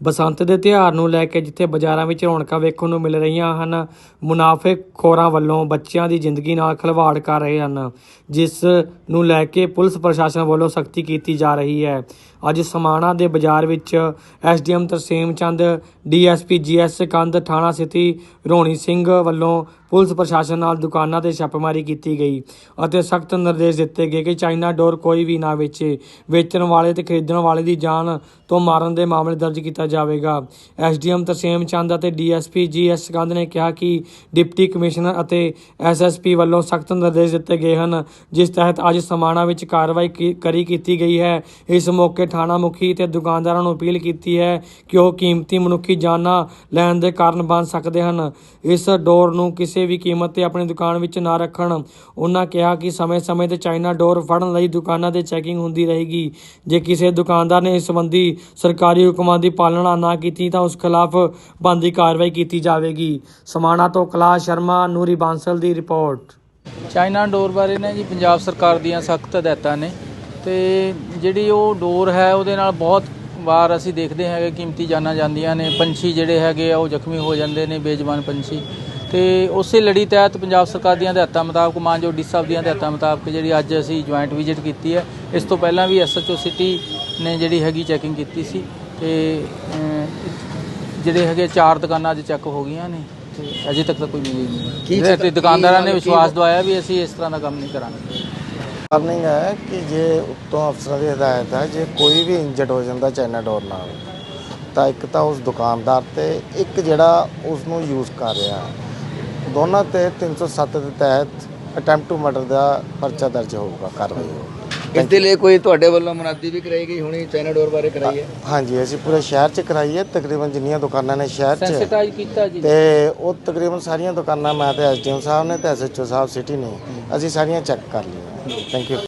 Basant ਦੇ ਤਿਉਹਾਰ ਨੂੰ ਲੈ ਕੇ ਜਿੱਥੇ ਬਾਜ਼ਾਰਾਂ ਵਿੱਚ ਰੌਣਕਾਂ ਵੇਖਣ ਨੂੰ ਮਿਲ ਰਹੀਆਂ ਹਨ ਮੁਨਾਫੇਖੋਰਾਂ ਵੱਲੋਂ ਬੱਚਿਆਂ ਦੀ ਜ਼ਿੰਦਗੀ ਨਾਲ ਖਿਲਵਾੜ ਕਰ ਰਹੇ ਹਨ, ਜਿਸ ਨੂੰ ਲੈ ਕੇ ਪੁਲਿਸ ਪ੍ਰਸ਼ਾਸਨ ਵੱਲੋਂ ਸਖਤੀ ਕੀਤੀ ਜਾ ਰਹੀ ਹੈ। ਅੱਜ ਸਮਾਣਾ ਦੇ ਬਾਜ਼ਾਰ ਵਿੱਚ SDM Tarsem Chand, DSP GS Kandh, ਥਾਣਾ ਸਿਟੀ ਰੋਣੀ ਸਿੰਘ ਵੱਲੋਂ ਪੁਲਿਸ ਪ੍ਰਸ਼ਾਸਨ ਨਾਲ ਦੁਕਾਨਾਂ ਤੇ ਛਾਪੇਮਾਰੀ ਕੀਤੀ ਗਈ ਅਤੇ ਸਖਤ ਨਿਰਦੇਸ਼ ਦਿੱਤੇ ਗਏ ਕਿ ਚਾਈਨਾ ਡੋਰ ਕੋਈ ਵੀ ਨਾ ਵੇਚੇ। ਵੇਚਣ ਵਾਲੇ ਤੇ ਖਰੀਦਣ ਵਾਲੇ ਦੀ ਜਾਨ ਤੋਂ ਮਾਰਨ ਦੇ ਮਾਮਲੇ ਦਰਜ ਕੀਤਾ ਜਾਵੇਗਾ। ਐਸਡੀਐਮ ਤਰਸੇਮ ਚੰਦ ਅਤੇ ਡੀਐਸਪੀ ਜੀਐਸ ਕੰਧ ਨੇ ਕਿਹਾ ਕਿ ਡਿਪਟੀ ਕਮਿਸ਼ਨਰ ਅਤੇ ਐਸਐਸਪੀ ਵੱਲੋਂ ਸਖਤ ਨਿਰਦੇਸ਼ ਦਿੱਤੇ ਗਏ ਹਨ, ਜਿਸ ਤਹਿਤ ਅੱਜ ਸਮਾਣਾ ਵਿੱਚ ਕਾਰਵਾਈ ਕਰੀ ਕੀਤੀ ਗਈ ਹੈ। ਇਸ ਮੌਕੇ ਥਾਣਾ ਮੁਖੀ ਤੇ ਦੁਕਾਨਦਾਰਾਂ ਨੂੰ ਅਪੀਲ ਕੀਤੀ ਹੈ ਕਿ ਉਹ ਕੀਮਤੀ ਮਨੁੱਖੀ ਜਾਨਾਂ ਲੈਣ ਦੇ ਕਾਰਨ ਬਣ ਸਕਦੇ ਹਨ। ਇਸ ਡੋਰ ਨੂੰ ਕਿਸੇ ਵੀ ਕੀਮਤ ਤੇ ਆਪਣੀ ਦੁਕਾਨ ਵਿੱਚ ਨਾ ਰੱਖਣ। ਉਹਨਾਂ ਕਿਹਾ ਕਿ ਸਮੇਂ-ਸਮੇਂ ਤੇ ਚਾਈਨਾ ਡੋਰ ਫੜਨ ਲਈ ਦੁਕਾਨਾਂ ਤੇ ਚੈਕਿੰਗ ਹੁੰਦੀ ਰਹੇਗੀ। ਜੇ ਕਿਸੇ ਦੁਕਾਨਦਾਰ ਨੇ ਇਸ ਸੰਬੰਧੀ ਸਰਕਾਰੀ ਹੁਕਮਾਂ ਦੀ ਪਾਲਣਾ ਨਾ ਕੀਤੀ ਤਾਂ ਉਸ ਖਿਲਾਫ ਬਣਦੀ ਕਾਰਵਾਈ ਕੀਤੀ ਜਾਵੇਗੀ। ਸਮਾਣਾ ਤੋਂ ਕੈਲਾਸ਼ ਸ਼ਰਮਾ, ਨੂਰੀ ਬਾਂਸਲ ਦੀ ਰਿਪੋਰਟ। ਚਾਈਨਾ ਡੋਰ ਬਾਰੇ ਨਾ ਜੀ ਪੰਜਾਬ ਸਰਕਾਰ ਦੀਆਂ ਸਖਤ ਹਦਾਇਤਾਂ ਨੇ ਤੇ ਜਿਹੜੀ ਉਹ ਡੋਰ ਹੈ ਉਹਦੇ ਨਾਲ ਬਹੁਤ ਵਾਰ ਅਸੀਂ ਦੇਖਦੇ ਹੈਗੇ ਕੀਮਤੀ ਜਾਨਾਂ ਜਾਂਦੀਆਂ ਨੇ, ਪੰਛੀ ਜਿਹੜੇ ਹੈਗੇ ਆ ਉਹ ਜ਼ਖਮੀ ਹੋ ਜਾਂਦੇ ਨੇ, ਬੇਜ਼ਬਾਨ ਪੰਛੀ। ਤੇ ਉਸੇ ਲੜੀ ਤਹਿਤ ਪੰਜਾਬ ਸਰਕਾਰ ਦੀਆਂ ਹਦਾਇਤਾਂ ਮੁਤਾਬਕ, ਮਾਨਯੋਗ ਡੀ ਸਾਹਿਬ ਦੀਆਂ ਹਦਾਇਤਾਂ ਮੁਤਾਬਕ ਜਿਹੜੀ ਅੱਜ ਅਸੀਂ ਜੁਆਇੰਟ ਵਿਜ਼ਿਟ ਕੀਤੀ ਹੈ, ਇਸ ਤੋਂ ਪਹਿਲਾਂ ਵੀ ਐਸਐਚਓ ਸਿਟੀ ਨੇ ਜਿਹੜੀ ਹੈਗੀ ਚੈਕਿੰਗ ਕੀਤੀ ਸੀ। ਤੇ ਜਿਹੜੇ ਹੈਗੇ ਚਾਰ ਦੁਕਾਨਾਂ ਅੱਜ ਚੈੱਕ ਹੋ ਗਈਆਂ ਨੇ ਤੇ ਅਜੇ ਤੱਕ ਤਾਂ ਕੋਈ ਮਿਲੀ ਨਹੀਂ ਜਿਹੜੇ ਤੇ ਦੁਕਾਨਦਾਰਾਂ ਨੇ ਵਿਸ਼ਵਾਸ ਦਵਾਇਆ ਵੀ ਅਸੀਂ ਇਸ ਤਰ੍ਹਾਂ ਦਾ ਕੰਮ ਨਹੀਂ ਕਰਾਂਗੇ ਵਾਰਨਿੰਗ ਹੈ ਕਿ ਜੇ ਉੱਤੋਂ ਅਫਸਰਾਂ ਦੀ ਹਦਾਇਤ ਹੈ ਜੇ ਕੋਈ ਵੀ ਇੰਜਰਡ ਹੋ ਜਾਂਦਾ ਚਾਈਨਾ ਡੋਰ ਨਾਲ ਤਾਂ ਇੱਕ ਤਾਂ ਉਸ ਦੁਕਾਨਦਾਰ ਤੇ ਇੱਕ ਜਿਹੜਾ ਉਸ ਨੂੰ ਯੂਜ਼ ਕਰ ਰਿਹਾ ਹੈ। ਦੋਨਾਂ ਤੇ 307 ਦੇ ਤਹਿਤ ਅਟੈਂਪਟ ਟੂ ਮਰਡਰ ਦਾ ਪਰਚਾ ਦਰਜ ਹੋਊਗਾ ਕਾਰਵਾਈ ਹੋਊਗੀ। ਇਸ ਦੇ ਲਈ ਕੋਈ ਤੁਹਾਡੇ ਵੱਲੋਂ ਮੁਨਾਦੀ ਵੀ ਕਰਾਈ ਗਈ ਹੋਣੀ ਚਾਈਨਾ ਡੋਰ ਬਾਰੇ ਕਰਾਈ ਹੈ? ਹਾਂਜੀ ਅਸੀਂ ਪੂਰੇ ਸ਼ਹਿਰ 'ਚ ਕਰਾਈ ਹੈ ਤਕਰੀਬਨ ਜਿੰਨੀਆਂ ਦੁਕਾਨਾਂ ਨੇ ਸ਼ਹਿਰ 'ਚ। ਸੈਂਸਿਟਾਈਜ਼ ਕੀਤਾ ਜੀ। ਤੇ ਉਹ ਤਕਰੀਬਨ ਸਾਰੀਆਂ ਦੁਕਾਨਾਂ ਮੈਂ ਤੇ ਐਸਡੀਐਮ ਸਾਹਿਬ ਨੇ ਤੇ ਐਸਐਚਓ ਸਾਹਿਬ ਸਿਟੀ ਨੇ ਅਸੀਂ ਸਾਰੀਆਂ ਚੈੱਕ ਕਰ ਲਈਆਂ। Thank you